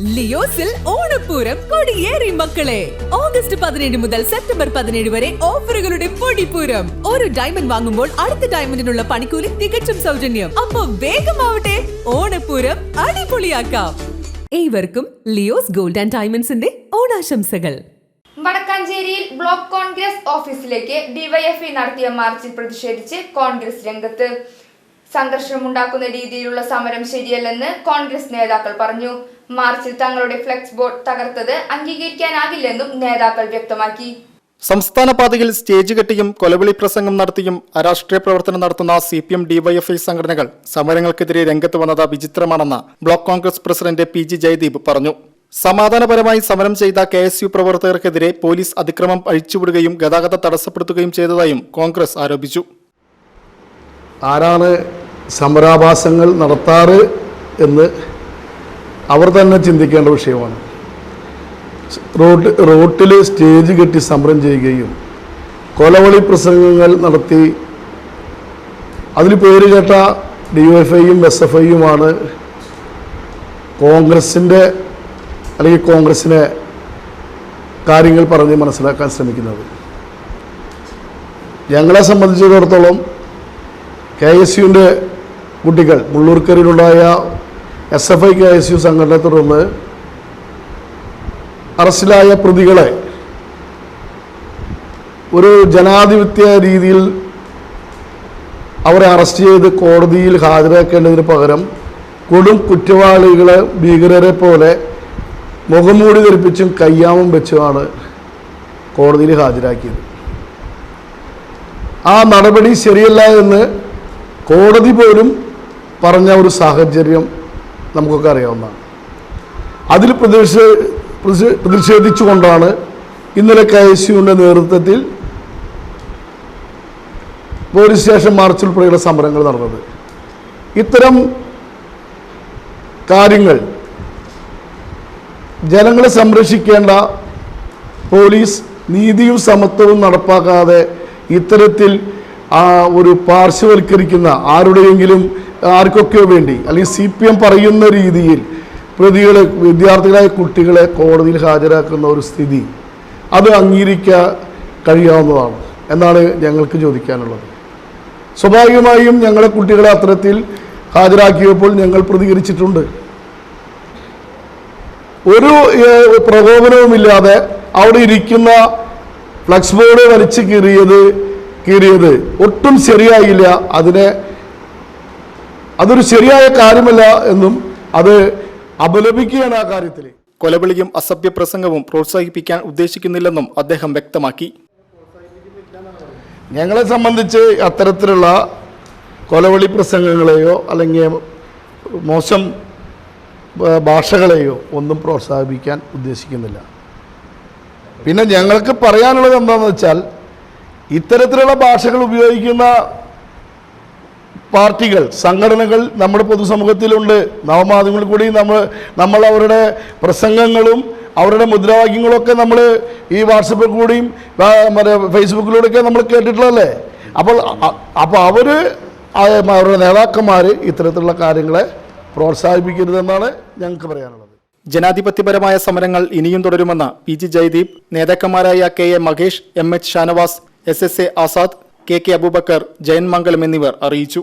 ലിയോസിൽ ഓണപ്പൂരം കൊടിയേറി മക്കളെ. ഓഗസ്റ്റ് പതിനേഴ് മുതൽ സെപ്റ്റംബർ പതിനേഴ് വരെ ഓഫറുകളുടെ പൊടിപ്പൂരം. ഒരു ഡയമണ്ട് വാങ്ങുമ്പോൾ അടുത്ത ഡയമണ്ടിനുള്ള പണിക്കൂലി തികച്ചും സൗജന്യം. അപ്പൊ വേഗമാവട്ടെ ഓണപ്പൂരം അടിപൊളിയാക്കാം. ഏവർക്കും ലിയോസ് ഗോൾഡ് ആൻഡ് ഡയമണ്ട്സിന്റെ ഓണാശംസകൾ. വടക്കാഞ്ചേരിയിൽ ബ്ലോക്ക് കോൺഗ്രസ് ഓഫീസിലേക്ക് ഡിവൈഎഫ്ഐ നടത്തിയ മാർച്ചിൽ പ്രതിഷേധിച്ച് കോൺഗ്രസ് രംഗത്ത്. സംഘർഷമുണ്ടാക്കുന്ന രീതിയിലുള്ള സമരം ശരിയല്ലെന്ന് കോൺഗ്രസ് നേതാക്കൾ പറഞ്ഞു. മാർച്ചിൽ തങ്ങളുടെ ഫ്ലെക്സ് ബോർഡ് തകർത്തത് അംഗീകരിക്കാനാകില്ലെന്നും നേതാക്കൾ വ്യക്തമാക്കി. സംസ്ഥാന പാതയിൽ സ്റ്റേജ് കെട്ടിയും കൊലവിളി പ്രസംഗം നടത്തിയും അരാഷ്ട്രീയ പ്രവർത്തനം നടത്തുന്ന സി പി എം ഡിവൈഎഫ്ഐ സംഘടനകൾ സമരങ്ങൾക്കെതിരെ രംഗത്ത് വന്നത് വിചിത്രമാണെന്ന് block Congress president P G Jayadeep പറഞ്ഞു. സമാധാനപരമായി സമരം ചെയ്ത കെ എസ് യു പ്രവർത്തകർക്കെതിരെ പോലീസ് അതിക്രമം അഴിച്ചുവിടുകയും ഗതാഗതം തടസ്സപ്പെടുത്തുകയും ചെയ്തതായും കോൺഗ്രസ് ആരോപിച്ചു. ആരാണ് സമരാഭാസങ്ങൾ നടത്താറ് എന്ന് അവർ തന്നെ ചിന്തിക്കേണ്ട വിഷയമാണ്. റോഡ് റോട്ടിൽ സ്റ്റേജ് കെട്ടി സമരം ചെയ്യുകയും കൊലവളി പ്രസംഗങ്ങൾ നടത്തി അതിൽ പേര് കേട്ട ഡി എഫ് ഐയും എസ് എഫ് ഐയുമാണ് കോൺഗ്രസിന്റെ അല്ലെങ്കിൽ കോൺഗ്രസിനെ കാര്യങ്ങൾ പറഞ്ഞ് മനസ്സിലാക്കാൻ ശ്രമിക്കുന്നത്. ഞങ്ങളെ സംബന്ധിച്ചിടത്തോളം കെ എസ് യുവിന്റെ കുട്ടികൾ മുള്ളൂർക്കരയിലുണ്ടായ S F I K S U സംഘടനയെ തുടർന്ന് അറസ്റ്റിലായ പ്രതികളെ ഒരു ജനാധിപത്യ രീതിയിൽ അവരെ അറസ്റ്റ് ചെയ്ത് കോടതിയിൽ ഹാജരാക്കേണ്ടതിന് പകരം കൊടും കുറ്റവാളികളെ ഭീകരരെ പോലെ മുഖംമൂടി ധരിപ്പിച്ചും കയ്യാമം വെച്ചുമാണ് കോടതിയിൽ ഹാജരാക്കിയത്. ആ നടപടി ശരിയല്ല എന്ന് കോടതി പോലും പറഞ്ഞ ഒരു സാഹചര്യം നമുക്കൊക്കെ അറിയാവുന്നതാണ് അതിൽ പ്രതിഷേ പ്രതിഷേ- പ്രതിഷേധിച്ചുകൊണ്ടാണ് ഇന്നലെ കെ എസ് യുവിന്റെ നേതൃത്വത്തിൽ പോലീസ് സ്റ്റേഷൻ മാർച്ച് ഉൾപ്പെടെയുള്ള സമരങ്ങൾ നടന്നത്. ഇത്തരം കാര്യങ്ങൾ ജനങ്ങളെ സംരക്ഷിക്കേണ്ട പോലീസ് നീതിയും സമത്വവും നടപ്പാക്കാതെ ഇത്തരത്തിൽ ഒരു പാർശ്വവൽക്കരിക്കുന്ന ആരുടെയെങ്കിലും ആർക്കൊക്കെയോ വേണ്ടി അല്ലെങ്കിൽ സി പി എം പറയുന്ന രീതിയിൽ പ്രതികളെ വിദ്യാർത്ഥികളായ കുട്ടികളെ കോടതിയിൽ ഹാജരാക്കുന്ന ഒരു സ്ഥിതി അത് അംഗീകരിക്കാൻ കഴിയാവുന്നതാണ് എന്നാണ് ഞങ്ങൾക്ക് ചോദിക്കാനുള്ളത്. സ്വാഭാവികമായും ഞങ്ങളെ കുട്ടികളെ അത്തരത്തിൽ ഹാജരാക്കിയപ്പോൾ ഞങ്ങൾ പ്രതികരിച്ചിട്ടുണ്ട്. ഒരു പ്രകോപനവുമില്ലാതെ അവിടെ ഇരിക്കുന്ന ഫ്ലക്സ് ബോർഡ് വലിച്ചു കീറിയത് കീറിയത് ഒട്ടും ശരിയായില്ല. അതിനെ അതൊരു ശരിയായ കാര്യമല്ല എന്നും അത് അപലപിക്കുകയാണ് ആ കാര്യത്തിൽ കൊലവിളിയും അസഭ്യ പ്രസംഗവും പ്രോത്സാഹിപ്പിക്കാൻ ഉദ്ദേശിക്കുന്നില്ലെന്നും അദ്ദേഹം വ്യക്തമാക്കി. ഞങ്ങളെ സംബന്ധിച്ച് അത്തരത്തിലുള്ള കൊലവിളി പ്രസംഗങ്ങളെയോ അല്ലെങ്കിൽ മോശം ഭാഷകളെയോ ഒന്നും പ്രോത്സാഹിപ്പിക്കാൻ ഉദ്ദേശിക്കുന്നില്ല. പിന്നെ ഞങ്ങൾക്ക് പറയാനുള്ളത് എന്താണെന്ന് വെച്ചാൽ ഇത്തരത്തിലുള്ള ഭാഷകൾ ഉപയോഗിക്കുന്ന പാർട്ടികൾ സംഘടനകൾ നമ്മുടെ പൊതുസമൂഹത്തിലുണ്ട്. നവമാധ്യമങ്ങളിൽ കൂടി നമ്മൾ നമ്മൾ അവരുടെ പ്രസംഗങ്ങളും അവരുടെ മുദ്രാവാക്യങ്ങളൊക്കെ നമ്മൾ ഈ വാട്സപ്പിൽ കൂടിയും മറ്റേ ഫേസ്ബുക്കിലൂടെയൊക്കെ നമ്മൾ കേട്ടിട്ടുള്ളതല്ലേ? അപ്പോൾ അപ്പോൾ അവർ അവരുടെ നേതാക്കന്മാർ ഇത്തരത്തിലുള്ള കാര്യങ്ങളെ പ്രോത്സാഹിപ്പിക്കരുതെന്നാണ് ഞങ്ങൾക്ക് പറയാനുള്ളത്. ജനാധിപത്യപരമായ സമരങ്ങൾ ഇനിയും തുടരുമെന്ന് P G Jayadeep നേതാക്കന്മാരായ K A Mahesh M H Shanavas S S A Azad K K Abubakar Jayan Mangalam എന്നിവർ അറിയിച്ചു.